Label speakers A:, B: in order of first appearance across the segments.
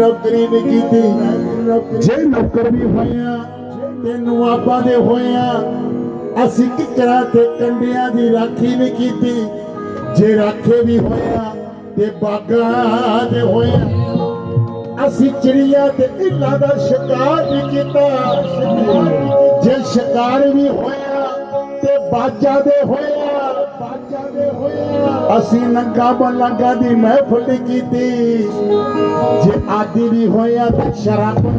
A: ਨੌਕਰੀ ਨਹੀਂ ਕੀਤੀ। ਜੇ ਨੌਕਰ ਵੀ ਹੋਇਆ ਤੈਨੂੰ ਆਪਾਂ ਦੇ ਹੋਇਆ ਅਸੀਂ ਕਿਕਰਾਂ ਤੇ ਕੰਡਿਆਂ ਦੀ ਰਾਖੀ ਨਹੀਂ ਕੀਤੀ। ਜੇ ਰਾਖੇ ਵੀ ਹੋਇਆ ਤੇ ਬਾਗਾਂ ਦੇ ਹੋਇਆ। ਅਸੀਂ ਚਿੜੀਆਂ ਤੇ ਇੱਲਾਂ ਦਾ ਸ਼ਿਕਾਰ ਨਹੀਂ ਕੀਤਾ। ਜੇ ਸ਼ਿਕਾਰ ਵੀ ਹੋਇਆ ਤੇ ਬਾਜਾਂ ਦੇ ਹੋਇਆ। ਅਸੀਂ ਨੰਗਾ ਬਲੰਗਾ ਦੀ ਮਹਿਫਲ ਕੀਤੀ। ਜੇ ਆਦੀ ਵੀ ਹੋਇਆ ਤੇ ਸ਼ਰਾਬਾਂ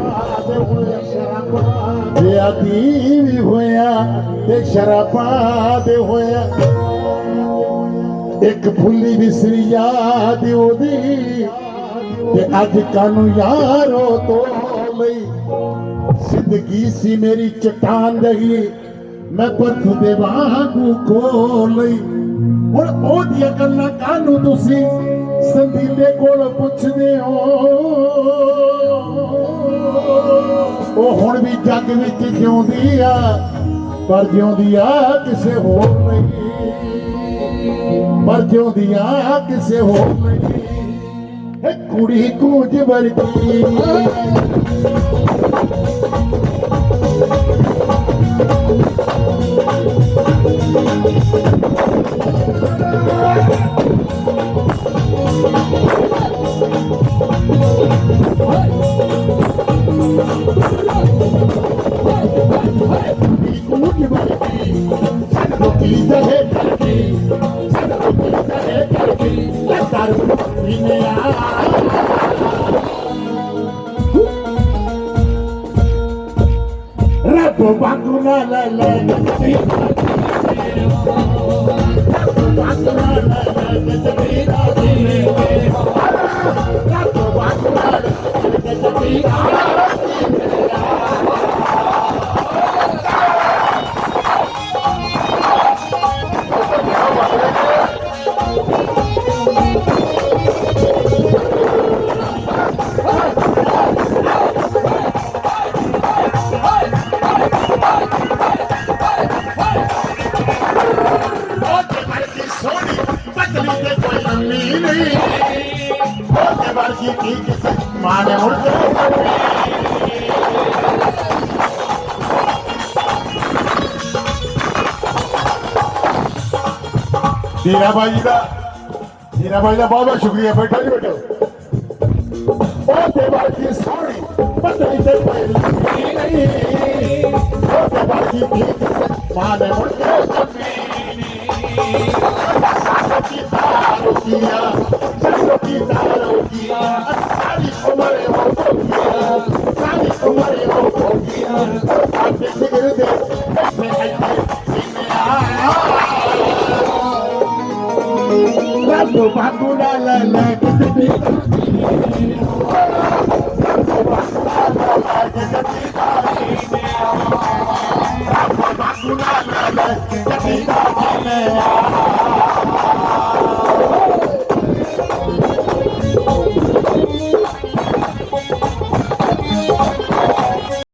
A: ਦੇ ਹੋਇਆ ਸ਼ਰਾਬਾਂ ਜੇ ਆਦੀ ਵੀ ਹੋਇਆ ਤੇ ਸ਼ਰਾਬਾਂ ਦੇ ਹੋਇਆ ਇੱਕ ਫੁੱਲੀ ਵਿਸਰੀ ਯਾਦ ਉਹਦੀ, ਤੇ ਅੱਜ ਕਾਨੂੰ ਯਾਰੋ ਤੋਂ ਲਈ। ਜ਼ਿੰਦਗੀ ਸੀ ਮੇਰੀ ਚਟਾਨ ਰਹੀ ਮੈਂ ਪੱਥ ਦੇ ਵਾਂਗੂ ਖੋ ਹੁਣ ਉਹਦੀਆਂ ਗੱਲਾਂ ਕਾਨੂੰ ਤੁਸੀਂ ਸੰਦੀਲੇ ਕੋਲ ਪੁੱਛਦੇ ਹੋ? ਉਹ ਹੁਣ ਵੀ ਜੱਗ ਵਿੱਚ ਜਿਉਂਦੀ ਆ, ਪਰ ਜਿਉਂਦੀ ਆ ਕਿਸੇ ਹੋਰ ਨਹੀਂ ਪਰ ਜਿਉਂਦੀ ਆ ਕਿਸੇ ਹੋਰ ਨਹੀਂ ਇਹ ਕੁੜੀ ਕੂੰਜ ਵਰਗੀ। Rabbo Bangula la la la वर्षी का हीरा भाई का बहुत बहुत शुक्रिया बैठो जी बैठो। ओ सोनी नहीं माने Yeah.